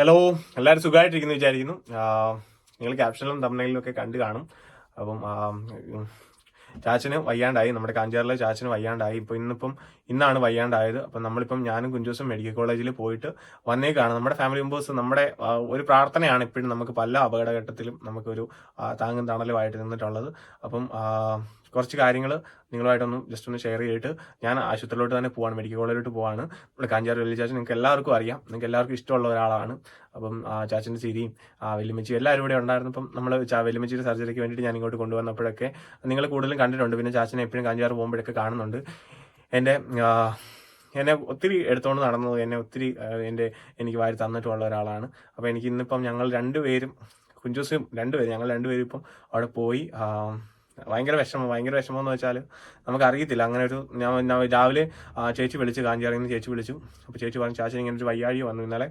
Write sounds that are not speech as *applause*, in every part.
Hello എല്ലാവരും സുഖമായിട്ടിരിക്കുന്നു വിചാരിക്കുന്നു. നിങ്ങൾ ക്യാപ്ഷനിലും തമിഴിലും ഒക്കെ കണ്ടു കാണും. അപ്പം ചാച്ചന് വയ്യാണ്ടായി. നമ്മുടെ കാഞ്ചാറിലെ ചാച്ചന് വയ്യാണ്ടായി. ഇപ്പം ഇന്നിപ്പം ഇന്നാണ് വയ്യാണ്ടായത്. അപ്പം നമ്മളിപ്പം ഞാനും കുഞ്ചോസും മെഡിക്കൽ കോളേജിൽ പോയിട്ട് വന്നേക്കാണ്. നമ്മുടെ ഫാമിലി മെമ്പേഴ്സ് നമ്മുടെ ഒരു പ്രാർത്ഥനയാണ് ഇപ്പോഴും നമുക്ക് പല അപകടഘട്ടത്തിലും നമുക്കൊരു താങ്ങും തണലുമായിട്ട് നിന്നിട്ടുള്ളത്. അപ്പം കുറച്ച് കാര്യങ്ങൾ നിങ്ങളുമായിട്ടൊന്ന് ജസ്റ്റ് ഒന്ന് ഷെയർ ചെയ്തിട്ട് ഞാൻ ആശുപത്രിയിലോട്ട് തന്നെ പോവാണ് മെഡിക്കൽ കോളേജിലോട്ട് പോവാണ്. നമ്മുടെ കാഞ്ചാർ വലിയ ചാച്ചൻ നിങ്ങൾക്ക് എല്ലാവർക്കും അറിയാം. നിങ്ങൾക്ക് എല്ലാവർക്കും ഇഷ്ടമുള്ള ഒരാളാണ്. അപ്പം ചാച്ചന്റെ ചിരിയും ആ വെല്ലുമിച്ചി എല്ലാവരും ഇവിടെ ഉണ്ടായിരുന്നു. അപ്പം നമ്മൾ വെല്ലുമിച്ചിയുടെ സർജറിക്ക് വേണ്ടിയിട്ട് ഞാൻ ഇങ്ങോട്ട് കൊണ്ടുവന്നപ്പോഴൊക്കെ നിങ്ങൾ കൂടുതലും കണ്ടിട്ടുണ്ട്. പിന്നെ ചാച്ചനെ എപ്പോഴും കാഞ്ചാർ പോകുമ്പോഴൊക്കെ കാണുന്നുണ്ട്. എന്റെ എന്നെ ഒത്തിരി എടുത്തുകൊണ്ട് നടന്നത് എന്നെ ഒത്തിരി എന്റെ എനിക്ക് വാരി തന്നിട്ടുള്ള ഒരാളാണ്. അപ്പോൾ എനിക്ക് ഇന്നിപ്പം ഞങ്ങൾ രണ്ടുപേരും കുഞ്ചൂസും രണ്ടുപേരും ഞങ്ങൾ രണ്ടുപേരും ഇപ്പം അവിടെ പോയി ഭയങ്കര വിഷമം ഭയങ്കര വിഷമം എന്ന് വെച്ചാൽ നമുക്കറിയത്തില്ല. അങ്ങനെ ഒരു ഞാൻ രാവിലെ ചേച്ചി വിളിച്ചു കാഞ്ചി നിന്ന് ചേച്ചി വിളിച്ചു. അപ്പോൾ ചേച്ചി പറഞ്ഞു ചാച്ചൻ ഇങ്ങനെ ഒരു വയ്യാഴി വന്നു. ഇന്നലെ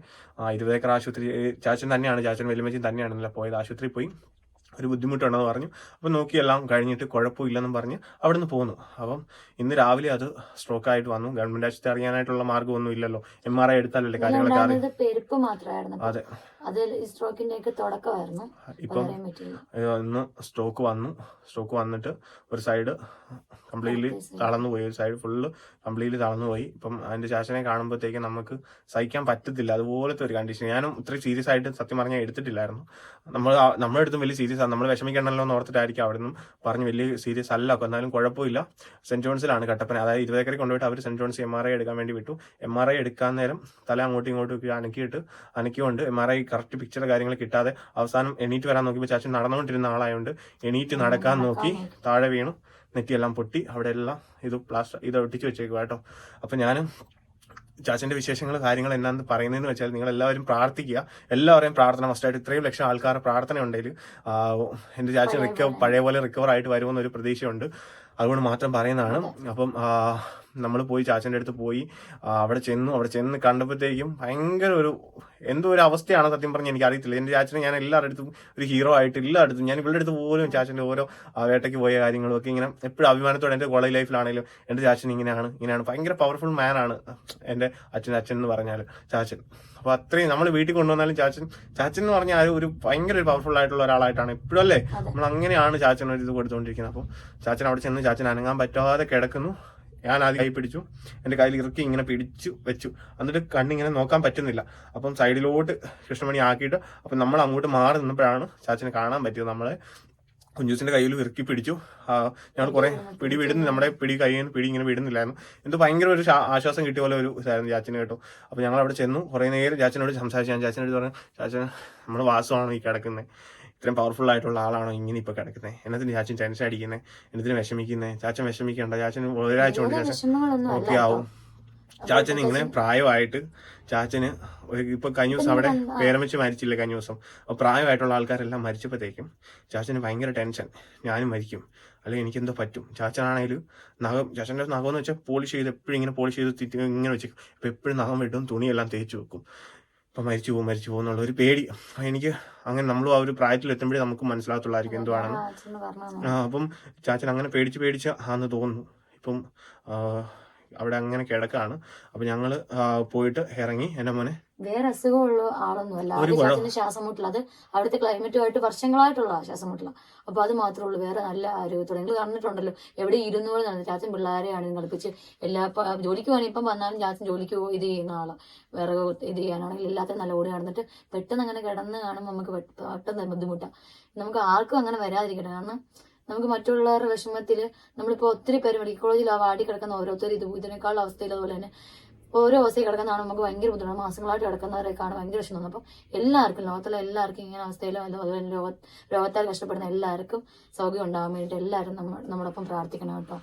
ഇരുപതേക്കർ ആശുപത്രി ചാച്ചൻ തന്നെയാണ് ചാച്ചൻ വെല്ലുമച്ചൻ തന്നെയാണ് ഇന്നലെ പോയത്. ആശുപത്രിയിൽ പോയി. ഒരു ബുദ്ധിമുട്ടുണ്ടെന്ന് പറഞ്ഞു. അപ്പം നോക്കിയെല്ലാം കഴിഞ്ഞിട്ട് കുഴപ്പമില്ലെന്നും പറഞ്ഞ് അവിടുന്ന് പോന്നു. അപ്പം ഇന്ന് രാവിലെ അത് സ്ട്രോക്ക് ആയിട്ട് വന്നു. ഗവൺമെന്റ് ആശുപത്രി അറിയാനായിട്ടുള്ള മാർഗമൊന്നും ഇല്ലല്ലോ എം ആർ ഐ എടുത്താലല്ലേ കാര്യങ്ങളൊക്കെ അറിയാം. അതെ. അത് ഈ തുടക്കമായിരുന്നു. ഇപ്പം സ്ട്രോക്ക് വന്നു. സ്ട്രോക്ക് വന്നിട്ട് ഒരു സൈഡ് കംപ്ലീറ്റ്ലി തളർന്നു പോയി. ഒരു സൈഡ് ഫുള്ള് കംപ്ലീറ്റ്ലി തളർന്നു പോയി. ഇപ്പം അതിന്റെ ശാസനെ കാണുമ്പോഴത്തേക്ക് നമുക്ക് സഹിക്കാൻ പറ്റത്തില്ല. അതുപോലത്തെ ഒരു കണ്ടീഷൻ ഞാനും ഇത്ര സീരിയസ് ആയിട്ട് സത്യം പറഞ്ഞാൽ എടുത്തിട്ടില്ലായിരുന്നു. നമ്മൾ നമ്മുടെ അടുത്തും വലിയ സീരിയസ് ആണ് നമ്മൾ വിഷമിക്കണമല്ലോ എന്ന് ഓർത്തിട്ടായിരിക്കും അവിടെ നിന്നും പറഞ്ഞ് വലിയ സീരിയസ് അല്ല. എന്നാലും കുഴപ്പമില്ല. സെന്റ് ജോൺസിലാണ് കട്ടപ്പന. അതായത് ഇരുപതേക്കറി കൊണ്ടുപോയിട്ട് അവർ Saint John's M R I എടുക്കാൻ വേണ്ടി വിട്ടു. എം ആർ ഐ എടുക്കാൻ നേരം തല അങ്ങോട്ടും ഇങ്ങോട്ടും ഒക്കെ അനക്കിയിട്ട് അനക്കിക്കൊണ്ട് M R I correct picture കാര്യങ്ങൾ കിട്ടാതെ അവസാനം എണീറ്റ് വരാൻ നോക്കിയപ്പോൾ ചാച്ചൻ നടന്നുകൊണ്ടിരുന്ന ആളായതുകൊണ്ട് എണീറ്റ് നടക്കാൻ നോക്കി താഴെ വീണു. നെറ്റിയെല്ലാം പൊട്ടി. അവിടെ എല്ലാം ഇത് പ്ലാസ്റ്റർ ഇത് ഒട്ടിച്ച് വെച്ചേക്കുക കേട്ടോ. അപ്പൊ ഞാനും ചാച്ചന്റെ വിശേഷങ്ങൾ കാര്യങ്ങൾ എന്നാന്ന് പറയുന്നതെന്ന് വെച്ചാൽ നിങ്ങൾ എല്ലാവരും പ്രാർത്ഥിക്കുക. എല്ലാവരെയും പ്രാർത്ഥന മസ്റ്റായിട്ട് ഇത്രയും ലക്ഷം ആൾക്കാരുടെ പ്രാർത്ഥന ഉണ്ടെങ്കിൽ എന്റെ ചാച്ചൻ റിക്കവർ പഴയ പോലെ റിക്കവർ ആയിട്ട് വരുമെന്നൊരു പ്രതീക്ഷയുണ്ട്. അതുകൊണ്ട് മാത്രം പറയുന്നതാണ്. അപ്പം നമ്മൾ പോയി ചാച്ചന്റെ അടുത്ത് പോയി അവിടെ ചെന്നു. അവിടെ ചെന്ന് കണ്ടപ്പോഴത്തേക്കും ഭയങ്കര ഒരു എന്തോ ഒരു അവസ്ഥയാണ് സത്യം പറഞ്ഞ് എനിക്ക് അറിയത്തില്ല. എന്റെ ചാച്ചനെ ഞാൻ എല്ലാവരുടെ അടുത്തും ഒരു ഹീറോ ആയിട്ട് എല്ലായിടത്തും ഞാൻ ഇവരുടെ അടുത്ത് പോലും ചാച്ചന്റെ ഓരോ വേട്ടയ്ക്ക് പോയ കാര്യങ്ങളും ഒക്കെ ഇങ്ങനെ എപ്പോഴും അഭിമാനത്തോടെ എന്റെ കോളേജ് ലൈഫിലാണെങ്കിലും എന്റെ ചാച്ചൻ ഇങ്ങനെയാണ് ഇങ്ങനെയാണ്. ഭയങ്കര പവർഫുൾ മാൻ ആണ് എന്റെ അച്ഛൻ അച്ഛൻ എന്ന് പറഞ്ഞാൽ ചാച്ചൻ. അപ്പോൾ അത്രയും നമ്മൾ വീട്ടിൽ കൊണ്ടുവന്നാലും ചാച്ചൻ ചാച്ചൻ എന്ന് പറഞ്ഞാൽ ഒരു ഭയങ്കര ഒരു പവർഫുൾ ആയിട്ടുള്ള ഒരാളായിട്ടാണ് ഇപ്പോഴും അല്ലേ? നമ്മൾ അങ്ങനെയാണ് ചാച്ചൻ ഒരു ഇത് കൊടുത്തുകൊണ്ടിരിക്കുന്നത് അപ്പോൾ ചാച്ചൻ അവിടെ ചെന്ന് ചാച്ചൻ അനങ്ങാൻ പറ്റാതെ കിടക്കുന്നു. ഞാൻ ആദ്യം കൈ പിടിച്ചു. എന്റെ കയ്യിൽ ഇറുക്കി ഇങ്ങനെ പിടിച്ചു വെച്ചു. എന്നിട്ട് കണ്ണിങ്ങനെ നോക്കാൻ പറ്റുന്നില്ല. അപ്പം സൈഡിലോട്ട് കൃഷ്ണമണി ആക്കിയിട്ട് അപ്പം നമ്മൾ അങ്ങോട്ട് മാറി നിന്നപ്പോഴാണ് ചാച്ചനെ കാണാൻ പറ്റിയത്. നമ്മളെ കുഞ്ചൂസിന്റെ കയ്യിൽ ഇറുക്കി പിടിച്ചു. ഞങ്ങൾ കുറെ പിടി വിടുന്നു. നമ്മുടെ പിടി കയ്യിൽ പിടി ഇങ്ങനെ വിടുന്നില്ലായിരുന്നു. എന്ത് ഭയങ്കര ഒരു ആശ്വാസം കിട്ടിയ പോലെ ഒരു ഇതായിരുന്നു ചാച്ചന് കേട്ടു. അപ്പൊ ഞങ്ങൾ അവിടെ ചെന്നു. കുറെ നേരം ചാച്ചനോട് സംസാരിച്ചു. ഞാൻ ചാച്ചനോട് പറഞ്ഞു ചാച്ചൻ നമ്മുടെ വാസമാണ് ഈ കിടക്കുന്നത്. ഇത്രയും പവർഫുൾ ആയിട്ടുള്ള ആളാണോ ഇങ്ങനെ ഇപ്പൊ കിടക്കുന്നത് എന്നതിന് ചാച്ചൻ ടെൻഷൻ അടിക്കുന്നത് എന്നതിന് വിഷമിക്കുന്നത് ചാച്ചൻ വിഷമിക്കണ്ട. ചാച്ചൻ ഒരാഴ്ച കൊണ്ട് ചാച്ചൻ ഓക്കെ ആവും. ചാച്ചൻ ഇങ്ങനെ പ്രായമായിട്ട് ചാച്ചന് ഇപ്പൊ കഴിഞ്ഞ ദിവസം അവിടെ പേരമിച്ച് മരിച്ചില്ല കഴിഞ്ഞ ദിവസം? അപ്പൊ പ്രായമായിട്ടുള്ള ആൾക്കാരെല്ലാം മരിച്ചപ്പോഴത്തേക്കും ചാച്ചന് ഭയങ്കര ടെൻഷൻ ഞാനും മരിക്കും. അല്ലെങ്കിൽ എനിക്കെന്തോ പറ്റും. ചാച്ചനാണെങ്കിലും നഖം ചാച്ചന്റെ നഖം എന്ന് വെച്ചാൽ പോളിഷ് ചെയ്ത് എപ്പോഴും ഇങ്ങനെ പോളിഷ് ചെയ്ത് ഇങ്ങനെ വെച്ചേക്കും. അപ്പൊ എപ്പോഴും നഖം വെട്ടും തുണിയെല്ലാം തേച്ച് വെക്കും. മരിച്ചു പോകും മരിച്ചു പോകും എന്നുള്ള ഒരു പേടി എനിക്ക് അങ്ങനെ നമ്മളും ആ ഒരു പ്രായത്തിൽ എത്തുമ്പോഴേ നമുക്ക് മനസ്സിലാകത്തുള്ളായിരിക്കും എന്തുവാണെന്ന്. അപ്പം ചാച്ചൻ അങ്ങനെ പേടിച്ച് പേടിച്ച് ആന്ന് തോന്നുന്നു. ഇപ്പം അവിടെ അങ്ങനെ കിടക്കാണ്. അപ്പം ഞങ്ങൾ പോയിട്ട് ഇറങ്ങി എന്റെ മോനെ വേറെ അസുഖമുള്ള ആളൊന്നുമല്ല. ഒരു ആദ്യം കുഴ- ചാച്ചന് ശ്വാസം മുട്ടില്ല അത് അവിടുത്തെ ക്ലൈമറ്റുമായിട്ട് വർഷങ്ങളായിട്ടുള്ള ശ്വാസം മുട്ടില്ല അപ്പൊ അത് മാത്രമേ ഉള്ളൂ. വേറെ നല്ല ആരോഗ്യത്തോടെ. നിങ്ങൾ കണ്ടിട്ടുണ്ടല്ലോ എവിടെ ഇരുന്നു പോലെ നടന്നു ചാച്ചൻ പിള്ളേരെയാണ് കളിപ്പിച്ച് എല്ലാ ജോലിക്ക് പോകാൻ ഇപ്പം വന്നാലും ചാച്ചൻ ജോലിക്ക് ഇത് ചെയ്യുന്ന ആളാ. വേറെ ഇത് ചെയ്യാനാണെങ്കിൽ എല്ലാത്തിനും നല്ല ഓടി നടന്നിട്ട് പെട്ടെന്ന് അങ്ങനെ കിടന്ന് കാണുമ്പോൾ നമുക്ക് പെട്ടെന്ന് ബുദ്ധിമുട്ടാണ് നമുക്ക് ആർക്കും അങ്ങനെ വരാതിരിക്കട്ടെ. കാരണം നമുക്ക് മറ്റുള്ളവരുടെ വിഷമത്തിൽ നമ്മളിപ്പോൾ ഒത്തിരി പേര് മെഡിക്കൽ കോളേജിൽ ആ വാടി കിടക്കുന്ന ഓരോരുത്തർ ഇത് ഇതിനേക്കാളുള്ള അവസ്ഥയിൽ അതുപോലെ തന്നെ ഓരോ അവസ്ഥയിൽ കിടക്കുന്നതാണ് നമുക്ക് ഭയങ്കര ബുദ്ധിമുട്ടാണ്. മാസങ്ങളായിട്ട് കിടക്കുന്നവരെ കാണാൻ ഭയങ്കര വിഷമം തോന്നും അപ്പം എല്ലാവർക്കും ലോകത്തിലെ എല്ലാവർക്കും ഇങ്ങനെ അവസ്ഥയിലും അതുപോലെ രോഗത്താൽ കഷ്ടപ്പെടുന്ന എല്ലാവർക്കും സൗഖ്യം ഉണ്ടാകാൻ വേണ്ടി എല്ലാവരും നമ്മ നമ്മളൊപ്പം പ്രാർത്ഥിക്കണം കേട്ടോ.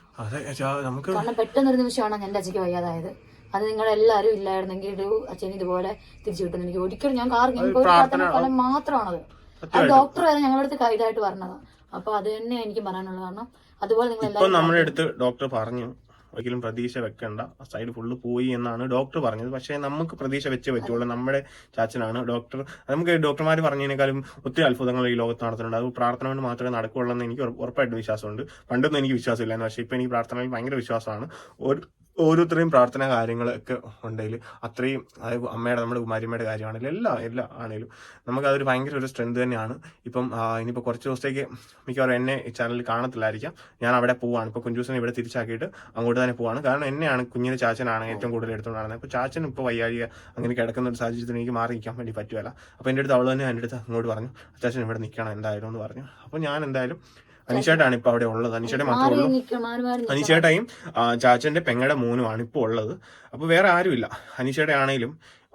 കാരണം പെട്ടെന്നൊരു നിമിഷമാണ് എന്റെ അച്ഛയ്ക്ക് വയ്യാതായത്. അത് നിങ്ങൾ എല്ലാവരും ഇല്ലായിരുന്നെങ്കിൽ ഒരു അച്ഛൻ ഇതുപോലെ തിരിച്ചു കിട്ടുന്നു എനിക്ക് ഒരിക്കലും ഞാൻ കാർ ഫലം മാത്രമാണത്. അത് ഡോക്ടർ വരെ ഞങ്ങളുടെ അടുത്ത് ഇതായിട്ട് പറഞ്ഞതാണ് അപ്പൊ അത് തന്നെ എനിക്ക് പറയാനുള്ളത് കാരണം അതുപോലെ നിങ്ങൾ നമ്മുടെ അടുത്ത് ഡോക്ടർ പറഞ്ഞു ഒരിക്കലും പ്രതീക്ഷ വെക്കണ്ട. സൈഡ് ഫുള്ള് പോയി എന്നാണ് ഡോക്ടർ പറഞ്ഞത്. പക്ഷേ നമുക്ക് പ്രതീക്ഷ വെച്ചേ പറ്റുള്ളൂ. നമ്മുടെ ചാച്ചനാണ് ഡോക്ടർ നമുക്ക് ഡോക്ടർമാർ പറഞ്ഞതിനേക്കാളും ഒത്തിരി അത്ഭുതങ്ങൾ ഈ ലോകത്ത് നടത്തുന്നുണ്ട്. അത് പ്രാർത്ഥന കൊണ്ട് മാത്രമേ നടക്കുകയുള്ളൂ എന്ന് എനിക്ക് ഉറപ്പായിട്ട് വിശ്വാസമുണ്ട്. പണ്ടൊന്നും എനിക്ക് വിശ്വാസമില്ലായിരുന്നു. പക്ഷേ ഇപ്പൊ എനിക്ക് പ്രാർത്ഥനയിൽ ഭയങ്കര വിശ്വാസമാണ്. ഒരു ഓരോരുത്തരെയും പ്രാർത്ഥന കാര്യങ്ങളൊക്കെ ഉണ്ടെങ്കിൽ അത്രയും അതായത് അമ്മയുടെ നമ്മുടെ കുമാരിമ്മയുടെ കാര്യമാണെങ്കിലും എല്ലാം എല്ലാം ആണെങ്കിലും നമുക്ക് അതൊരു ഭയങ്കര ഒരു സ്ട്രെങ്ത് തന്നെയാണ്. ഇപ്പം ഇനിയിപ്പോൾ കുറച്ച് ദിവസത്തേക്ക് മിക്കവാറും എന്നെ ചാനലിൽ കാണത്തില്ലായിരിക്കാം. ഞാൻ അവിടെ പോവാണ്. ഇപ്പോൾ കുഞ്ചൂസിനെ ഇവിടെ തിരിച്ചാക്കിയിട്ട് അങ്ങോട്ട് തന്നെ പോവാണ്. കാരണം എന്നെയാണ് കുഞ്ഞിന് ചാച്ചനാണ് ഏറ്റവും കൂടുതൽ എടുത്തുകൊണ്ട് നടന്നത്. അപ്പോൾ ചാച്ചൻ ഇപ്പോൾ വയ്യാഴിക അങ്ങനെ കിടക്കുന്ന ഒരു സാഹചര്യത്തിൽ എനിക്ക് മാറി നിൽക്കാൻ വേണ്ടി പറ്റുമല്ല അപ്പോൾ എന്റെ അടുത്ത് അവൾ തന്നെ എന്റെ അടുത്ത് അങ്ങോട്ട് പറഞ്ഞു ചാച്ചൻ ഇവിടെ നിൽക്കണം എന്തായാലും എന്ന് പറഞ്ഞു. അപ്പോൾ ഞാൻ എന്തായാലും അനീഷേട്ടാണ് ഇപ്പോൾ അവിടെ ഉള്ളത്. അനീഷേട്ടെ മാത്രമേ ഉള്ളൂ. അനീഷേട്ടയും ചാച്ചന്റെ പെങ്ങടെ മോനുമാണ് ഇപ്പോൾ ഉള്ളത്. അപ്പോൾ വേറെ ആരുമില്ല. അനീഷയുടെ ആണെങ്കിലും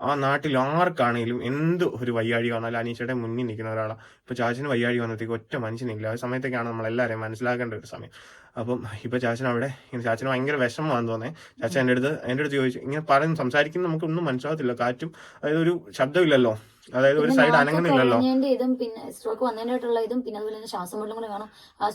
ആ നാട്ടിൽ ആർക്കാണെങ്കിലും എന്ത് ഒരു വയ്യാഴി വന്നാലും അനീഷയുടെ മുന്നിൽ നിൽക്കുന്ന ഒരാളാണ് ഇപ്പൊ ചാച്ചന് വയ്യാഴി വന്നത്തേക്ക് ഒറ്റ മനുഷ്യനില്ല. ആ സമയത്തേക്കാണ് നമ്മൾ എല്ലാവരെയും മനസ്സിലാക്കേണ്ട ഒരു സമയം. അപ്പം ഇപ്പൊ ചാച്ചൻ അവിടെ ഇങ്ങനെ ചാച്ചന് ഭയങ്കര വിഷമമാണെന്ന് തോന്നേ. ചാച്ചൻ എന്റെ അടുത്ത് എന്റെ അടുത്ത് ചോദിച്ചു ഇങ്ങനെ പറയുന്നു സംസാരിക്കുന്ന നമുക്ക് ഒന്നും മനസ്സിലാകത്തില്ല. കാറ്റും അതായത് ഒരു ശബ്ദമില്ലല്ലോ. അതായത് ഒരു സൈഡ് അനങ്ങുന്നില്ലല്ലോ. ഇതും പിന്നെ സ്ട്രോക്ക് വന്നതിനായിട്ടുള്ള ഇതും പിന്നെ അതുപോലെ തന്നെ ശ്വാസം മുട്ടും കൂടെ കാണും ആ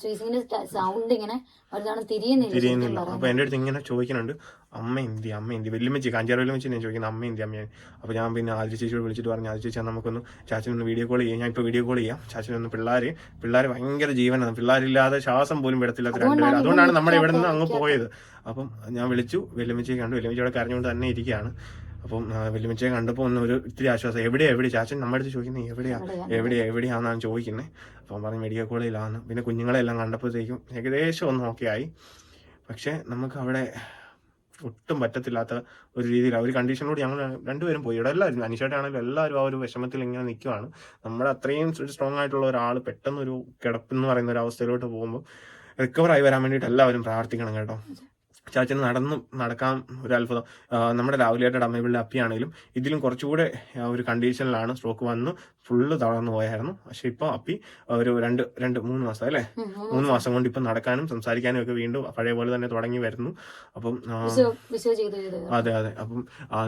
സൗണ്ട് ഇങ്ങനെ ഒരുതാണ് തിരിയുന്നില്ല. അപ്പൊ എന്റെ അടുത്ത് ഇങ്ങനെ ചോദിക്കുന്നുണ്ട് അമ്മ എന്തി അമ്മ എന്തി വെല്ലുമ്മച്ചി കാഞ്ചാർ വെല്ലുമ്മച്ചി ഞാൻ ചോദിക്കുന്നത് അമ്മ എന്തി അമ്മ അപ്പൊ ഞാൻ പിന്നെ ആദ്യ ചേച്ചിയോട് വിളിച്ചിട്ട് പറഞ്ഞു ആദ്യ ചേച്ചി നമുക്കൊന്ന് ചാച്ചനൊന്ന് വീഡിയോ കോൾ ചെയ്യാം. ഞാൻ ഇപ്പൊ വീഡിയോ കോൾ ചെയ്യാം. ചാച്ചനൊന്ന് പിള്ളേര് പിള്ളേർ ഭയങ്കര ജീവനാണ്. പിള്ളേരില്ലാതെ ശ്വാസം പോലും വിടത്തില്ലാത്ത രണ്ടുപേരും അതുകൊണ്ടാണ് നമ്മൾ ഇവിടെ നിന്ന് അങ്ങ് പോയത്. അപ്പം ഞാൻ വിളിച്ചു വെല്ലുമ്മച്ചിയെ കണ്ടു. അവിടെ കരഞ്ഞുകൊണ്ട് തന്നെ ഇരിക്കുകയാണ്. അപ്പം വെല്ലുമിച്ചയെ കണ്ടപ്പോൾ ഒന്ന് ഒരു ഇത്തിരി ആശ്വാസം. എവിടെയാ എവിടെ ചാച്ചൻ നമ്മുടെ അടുത്ത് ചോദിക്കുന്നത് എവിടെയാ? എവിടെയാ? എവിടെയാ എവിടെയാണെന്നാണ് ചോദിക്കുന്നത് അപ്പം പറഞ്ഞ് മെഡിക്കൽ കോളേജിലാണ്. പിന്നെ കുഞ്ഞുങ്ങളെല്ലാം കണ്ടപ്പോഴത്തേക്കും ഏകദേശം ഒന്ന് ഓക്കെ ആയി. പക്ഷേ നമുക്ക് അവിടെ ഒട്ടും പറ്റത്തില്ലാത്ത ഒരു രീതിയിൽ ആ ഒരു കണ്ടീഷനോട് ഞങ്ങൾ രണ്ടുപേരും പോയി. ഇവിടെ എല്ലാവരും അനിഷേട്ടാണെങ്കിലും എല്ലാവരും ആ ഒരു വിഷമത്തിൽ ഇങ്ങനെ നിൽക്കുവാണ്. നമ്മുടെ അത്രയും സ്ട്രോങ് ആയിട്ടുള്ള ഒരാൾ പെട്ടെന്ന് ഒരു കിടപ്പെന്ന് പറയുന്ന ഒരു അവസ്ഥയിലോട്ട് പോകുമ്പോൾ റിക്കവർ ആയി വരാൻ വേണ്ടിയിട്ട് എല്ലാവരും പ്രാർത്ഥിക്കണം കേട്ടോ. ചാച്ചന് നടന്ന് നടക്കാൻ ഒരു അത്ഭുതം. നമ്മുടെ രാവിലെയായിട്ട് അമ്മയുടെ അപ്പിയാണെങ്കിലും ഇതിലും കുറച്ചുകൂടെ ഒരു കണ്ടീഷനിലാണ് സ്ട്രോക്ക് വന്ന്. ഫുള്ള് തളർന്നു പോയായിരുന്നു. പക്ഷെ ഇപ്പൊ അപ്പി ഒരു രണ്ട് രണ്ട് മൂന്ന് മാസം അല്ലേ. മൂന്ന് മാസം. കൊണ്ട് ഇപ്പൊ നടക്കാനും സംസാരിക്കാനും ഒക്കെ വീണ്ടും പഴയ പോലെ തന്നെ തുടങ്ങി വരുന്നു. അപ്പം അതെ അതെ. അപ്പം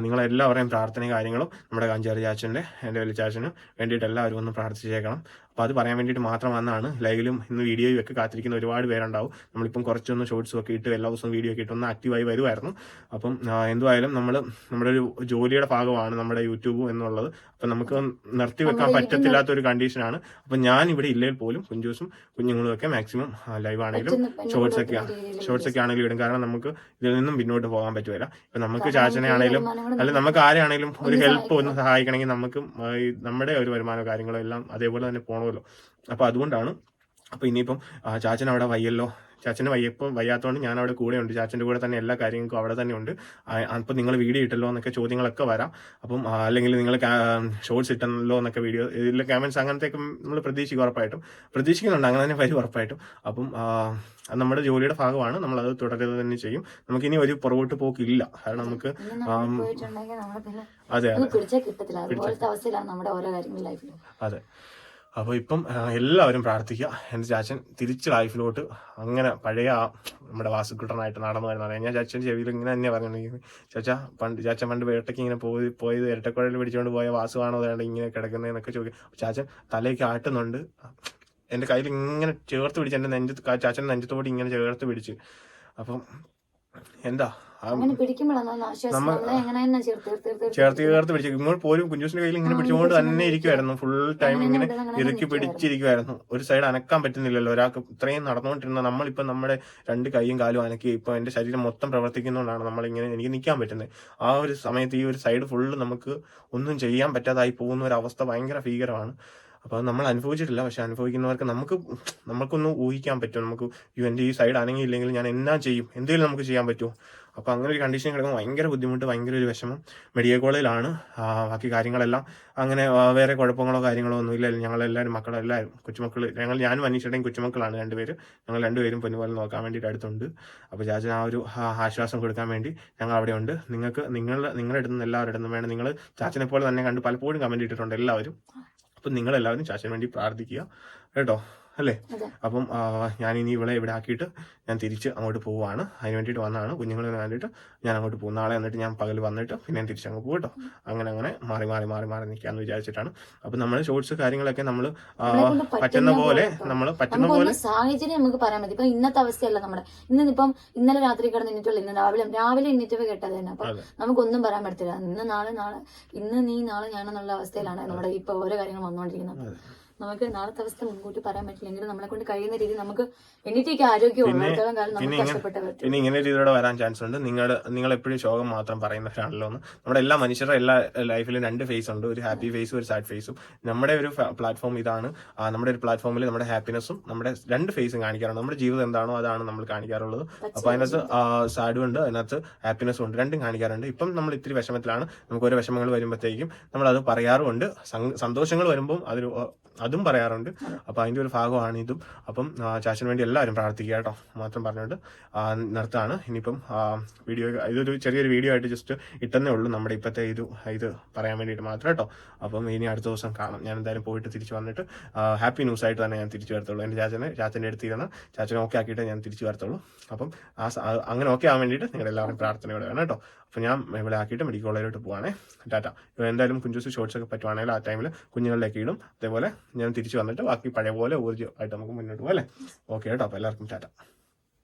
നിങ്ങളെല്ലാവരെയും പ്രാർത്ഥനയും കാര്യങ്ങളും നമ്മുടെ കാഞ്ചാരി ചാച്ചന്റെ എന്റെ വലിയ ചാച്ചനും വേണ്ടിയിട്ട് എല്ലാവരും ഒന്ന് പ്രാർത്ഥിച്ചേക്കണം. അപ്പോൾ അത് പറയാൻ വേണ്ടിയിട്ട് മാത്രം വന്നാണ് ലൈവിലും ഇന്ന് വീഡിയോയും ഒക്കെ കാത്തിരിക്കുന്ന ഒരുപാട് പേരുണ്ടാവും. നമ്മളിപ്പം കുറച്ചൊന്ന് ഷോർട്സും ഒക്കെ ഇട്ട് എല്ലാ ദിവസവും വീഡിയോ ഒക്കെ ഇട്ട് ഒന്ന് ആക്റ്റീവായി വരുമായിരുന്നു അപ്പം എന്തുവായാലും നമ്മൾ നമ്മുടെ ഒരു ജോലിയുടെ ഭാഗമാണ് നമ്മുടെ യൂട്യൂബും എന്നുള്ളത്. അപ്പം നമുക്ക് നിർത്തി വെക്കാൻ നമ്മുടെ പറ്റത്തില്ലാത്ത ഒരു കണ്ടീഷനാണ്. അപ്പൊ ഞാൻ ഇവിടെ ഇല്ലെങ്കിൽ പോലും കുഞ്ചൂസും കുഞ്ഞുങ്ങളും ഒക്കെ മാക്സിമം ലൈവ് ആണെങ്കിലും ഷോർട്സ് ഒക്കെ ഷോർട്സ് ഒക്കെ ആണെങ്കിലും ഇടും. കാരണം നമുക്ക് ഇതിൽ നിന്നും പിന്നോട്ട് പോകാൻ പറ്റുമല്ല ഇപ്പൊ നമുക്ക് ചാച്ചനെ ആണെങ്കിലും അല്ല നമുക്ക് ആരെയാണെങ്കിലും ഒരു ഹെൽപ്പ് ഒന്ന് സഹായിക്കണമെങ്കിൽ നമുക്ക് നമ്മുടെ ഒരു വരുമാനമോ കാര്യങ്ങളോ എല്ലാം അതേപോലെ തന്നെ പോകണമല്ലോ അപ്പൊ അതുകൊണ്ടാണ് അപ്പൊ ഇനിയിപ്പം ചാച്ചൻ അവിടെ വയ്യല്ലോ. ചാച്ചന്റെ വയ്യപ്പം വയ്യാത്തതുകൊണ്ട് ഞാൻ അവിടെ കൂടെ ഉണ്ട് ചാച്ചന്റെ കൂടെ തന്നെ എല്ലാ കാര്യങ്ങൾക്കും അവിടെ തന്നെ ഉണ്ട്. അപ്പം നിങ്ങൾ വീഡിയോ ഇട്ടല്ലോ എന്നൊക്കെ ചോദ്യങ്ങളൊക്കെ വരാം. അപ്പം അല്ലെങ്കിൽ നിങ്ങൾ ഷോർട്സ് ഇട്ടല്ലോ എന്നൊക്കെ വീഡിയോ ഇതിലെ കമന്റ്സ് അങ്ങനത്തെയൊക്കെ നമ്മൾ പ്രതീക്ഷിക്കും ഉറപ്പായിട്ടും. പ്രതീക്ഷിക്കുന്നുണ്ട് അങ്ങനെ തന്നെ വരും ഉറപ്പായിട്ടും. അപ്പം അത് നമ്മുടെ ജോലിയുടെ ഭാഗമാണ്. നമ്മൾ അത് തുടരുക തന്നെ ചെയ്യും. നമുക്ക് ഇനി ഒരു പുറകോട്ട് പോക്കില്ല. കാരണം നമുക്ക് അതെ അതെ. അതെ. അപ്പോൾ ഇപ്പം എല്ലാവരും പ്രാർത്ഥിക്കുക. എന്റെ ചാച്ചൻ തിരിച്ച് ലൈഫിലോട്ട് അങ്ങനെ പഴയ നമ്മുടെ വാസുക്കുട്ടനായിട്ട് നടന്നു വരുന്നത് ഞാൻ ചാച്ചൻ ചെവിയിൽ ഇങ്ങനെ തന്നെ പറഞ്ഞിട്ടുണ്ടെങ്കിൽ ചാച്ച പണ്ട് ചാച്ചൻ പണ്ട് വേട്ടയ്ക്ക് ഇങ്ങനെ പോയി പോയത് ഇരട്ടക്കുഴൽ പിടിച്ചുകൊണ്ട് പോയ വാസുവാണോ അതാണ്ട് ഇങ്ങനെ കിടക്കുന്നതെന്നൊക്കെ ചോദിക്കും ചാച്ചൻ തലയ്ക്ക് ആട്ടുന്നുണ്ട്. എന്റെ കയ്യിൽ ഇങ്ങനെ ചേർത്ത് പിടിച്ച് എന്റെ നെഞ്ചത്ത് ചാച്ചൻ നെഞ്ചത്തോട് ഇങ്ങനെ ചേർത്ത് പിടിച്ച്. അപ്പം എന്താ ചേർത്ത് ചേർത്ത് പിടിച്ചു. ഇങ്ങോട്ട് പോലും കുഞ്ചൂസിന്റെ കയ്യിൽ ഇങ്ങനെ പിടിച്ചുകൊണ്ട് തന്നെ ഇങ്ങനെ ഇരിക്കുമായിരുന്നു ഫുൾ ടൈം ഇങ്ങനെ ഇറക്കി പിടിച്ചിരിക്കുമായിരുന്നു ഒരു സൈഡ് അനക്കാൻ പറ്റുന്നില്ലല്ലോ. ഒരാൾക്ക് ഇത്രയും നടന്നുകൊണ്ടിരുന്ന നമ്മളിപ്പോ നമ്മുടെ രണ്ട് കൈയും കാലും അനക്കി ഇപ്പൊ എന്റെ ശരീരം മൊത്തം പ്രവർത്തിക്കുന്നതുകൊണ്ടാണ് നമ്മളിങ്ങനെ എനിക്ക് നിൽക്കാൻ പറ്റുന്നത്. ആ ഒരു സമയത്ത് ഈ ഒരു സൈഡ് ഫുള്ള് നമുക്ക് ഒന്നും ചെയ്യാൻ പറ്റാതായി പോകുന്ന ഒരു അവസ്ഥ ഭയങ്കര ഭീകരമാണ്. അപ്പൊ അത് നമ്മൾ അനുഭവിച്ചിട്ടില്ല. പക്ഷെ അനുഭവിക്കുന്നവർക്ക് നമുക്ക് *tsk* നമുക്കൊന്ന് ഊഹിക്കാൻ പറ്റും. നമുക്ക് എന്റെ ഈ സൈഡ് അനങ്ങിയില്ലെങ്കിൽ ഞാൻ എന്നാ ചെയ്യും? എന്തെങ്കിലും നമുക്ക് ചെയ്യാൻ പറ്റുമോ? അപ്പോൾ അങ്ങനെ ഒരു കണ്ടീഷൻ കിടക്കുമ്പോൾ ഭയങ്കര ബുദ്ധിമുട്ട് ഭയങ്കര ഒരു വിഷമം. മെഡിക്കൽ കോളേജിലാണ്. ബാക്കി കാര്യങ്ങളെല്ലാം അങ്ങനെ വേറെ കുഴപ്പങ്ങളോ കാര്യങ്ങളോ ഒന്നും ഇല്ല ഞങ്ങളെല്ലാവരും മക്കളെല്ലാവരും കൊച്ചുമക്കൾ ഞങ്ങൾ ഞാനും അനീഷയുടെയും കൊച്ചുമക്കളാണ് രണ്ടുപേര്. ഞങ്ങൾ രണ്ടുപേരും പൊന്നുപോലെ നോക്കാൻ വേണ്ടിയിട്ട് അടുത്തുണ്ട്. അപ്പോൾ ചാച്ചൻ ആ ഒരു ആശ്വാസം കൊടുക്കാൻ വേണ്ടി ഞങ്ങൾ അവിടെ ഉണ്ട് നിങ്ങൾക്ക് നിങ്ങൾ നിങ്ങളുടെ അടുത്തുനിന്ന് എല്ലാവരുടെ അടുത്തും വേണം. നിങ്ങൾ ചാച്ചനെ പോലെ തന്നെ കണ്ട് പലപ്പോഴും കമന്റ് ഇട്ടിട്ടുണ്ട്. എല്ലാവരും. അപ്പം നിങ്ങളെല്ലാവരും ചാച്ചന് വേണ്ടി പ്രാർത്ഥിക്കുക. കേട്ടോ? അല്ലേ? അപ്പം ഞാൻ ഇനി ഇവളെ ഇവിടെ ആക്കിയിട്ട് ഞാൻ തിരിച്ച് അങ്ങോട്ട് പോവാണ്. അതിന് വേണ്ടിയിട്ട് വന്നതാണ് കുഞ്ഞുങ്ങളെ വേണ്ടിയിട്ട് ഞാൻ അങ്ങോട്ട് പോകും. നാളെ എന്നിട്ട് ഞാൻ പകൽ വന്നിട്ട് പിന്നെ ഞാൻ തിരിച്ചങ്ങ് പോകും കേട്ടോ. അങ്ങനെ അങ്ങനെ മാറി മാറി മാറി മാറി നിൽക്കാന്ന് വിചാരിച്ചിട്ടാണ്. അപ്പം നമ്മൾ ഷോർട്സ് കാര്യങ്ങളൊക്കെ നമ്മൾ പറ്റുന്ന പോലെ നമ്മൾ പറ്റുന്ന പോലെ സാഹചര്യം നമുക്ക് പറയാൻ പറ്റും ഇപ്പൊ ഇന്നത്തെ അവസ്ഥയല്ല നമ്മുടെ. ഇന്ന് ഇപ്പം ഇന്നലെ രാത്രി കിടന്ന് എണീറ്റുള്ളൂ ഇന്ന് രാവിലെ രാവിലെ എന്നിട്ട് കേട്ടത് തന്നെ. അപ്പൊ. നമുക്കൊന്നും പറയാൻ പറ്റില്ല ഇന്ന് നാളെ നാളെ ഇന്ന് നീ നാളെ ഞാനെന്നുള്ള അവസ്ഥയിലാണ് നമ്മുടെ ഇപ്പൊ ഓരോ കാര്യങ്ങൾ വന്നുകൊണ്ടിരിക്കുന്നത്. നമുക്ക് നാളത്തെ അവസ്ഥ മുൻകൂട്ടി പറയാൻ പറ്റില്ലെങ്കിൽ നമ്മളെ കൊണ്ട് കഴിയുന്ന രീതി നമുക്ക് എണീറ്റേക്ക് ആരോഗ്യം കാലം നമുക്ക് ഇങ്ങനെ- കഷ്ടപ്പെട്ടേ പറ്റും പിന്നെ ഇങ്ങനെ രീതിയിലൂടെ വരാൻ ചാൻസ് ഉണ്ട്. നിങ്ങൾ നിങ്ങൾ എപ്പോഴും ശോകം മാത്രം പറയുന്നവരാണല്ലോ എന്ന്. നമ്മുടെ എല്ലാ മനുഷ്യരുടെ എല്ലാ ലൈഫിലും രണ്ട് ഫേസ് ഉണ്ട്. ഒരു ഹാപ്പി ഫേസും ഒരു സാഡ് ഫേസും നമ്മുടെ ഒരു പ്ലാറ്റ്ഫോം ഇതാണ്. നമ്മുടെ ഒരു പ്ലാറ്റ്ഫോമിൽ നമ്മുടെ ഹാപ്പിനെസ്സും നമ്മുടെ രണ്ട് ഫേസും കാണിക്കാറുണ്ട്. നമ്മുടെ ജീവിതം എന്താണോ അതാണ് നമ്മൾ കാണിക്കാറുള്ളത്. അപ്പൊ അതിനകത്ത് സാഡും ഉണ്ട്. അതിനകത്ത് ഹാപ്പിനെസ്സും ഉണ്ട്. രണ്ടും കാണിക്കാറുണ്ട്. ഇപ്പം നമ്മൾ ഇത്തിരി വിഷമത്തിലാണ്. നമുക്ക് ഓരോ വിഷമങ്ങൾ വരുമ്പോഴത്തേക്കും നമ്മൾ അത് പറയാറുമുണ്ട് സന്തോഷങ്ങൾ വരുമ്പോൾ അതിൽ അതും പറയാറുണ്ട്. അപ്പൊ അതിന്റെ ഒരു ഭാഗമാണ് ഇതും. അപ്പം ചാച്ചന് വേണ്ടി എല്ലാവരും പ്രാർത്ഥിക്കുക കേട്ടോ. മാത്രം പറഞ്ഞുകൊണ്ട് നിർത്താണ് ഇനിയിപ്പം വീഡിയോ ഇതൊരു ചെറിയൊരു വീഡിയോ ആയിട്ട് ജസ്റ്റ് ഇട്ടെന്നേ ഉള്ളൂ. നമ്മുടെ ഇപ്പോഴത്തെ ഇത് ഇത് പറയാൻ വേണ്ടിയിട്ട് മാത്രം കേട്ടോ. അപ്പം ഇനി അടുത്ത ദിവസം കാണാം. ഞാൻ എന്തായാലും പോയിട്ട് തിരിച്ചു വന്നിട്ട് ഹാപ്പി ന്യൂസ് ആയിട്ട് തന്നെ ഞാൻ തിരിച്ചു വരത്തുള്ളൂ. എന്റെ ചാച്ചനെ ചാച്ചന്റെ അടുത്ത് ചാച്ചനെ ഓക്കെ ആക്കിയിട്ട് ഞാൻ തിരിച്ചു വരത്തുള്ളൂ. അപ്പം അങ്ങനെ ഓക്കെ ആവാൻ വേണ്ടിയിട്ട് നിങ്ങളെല്ലാവരും പ്രാർത്ഥനയോടെ വേണം കേട്ടോ. അപ്പം ഞാൻ ഇവിടെ ആക്കിയിട്ട് മെഡിക്കൽ കോളേജിലോട്ട് പോവാണേ. ടാറ്റ. എന്തായാലും കുഞ്ചൂസ് ഷോർട്സ് ഒക്കെ പറ്റുവാണെങ്കിൽ ആ ടൈമിൽ കുഞ്ഞുങ്ങളിലേക്ക് ഇടും. അതേപോലെ ഞാൻ തിരിച്ചു വന്നിട്ട് ബാക്കി പഴയ പോലെ ഊർജമായിട്ട് നമുക്ക് മുന്നോട്ട് പോകാം അല്ലേ? ഓക്കെ കേട്ടോ അപ്പോൾ എല്ലാവർക്കും ടാറ്റ.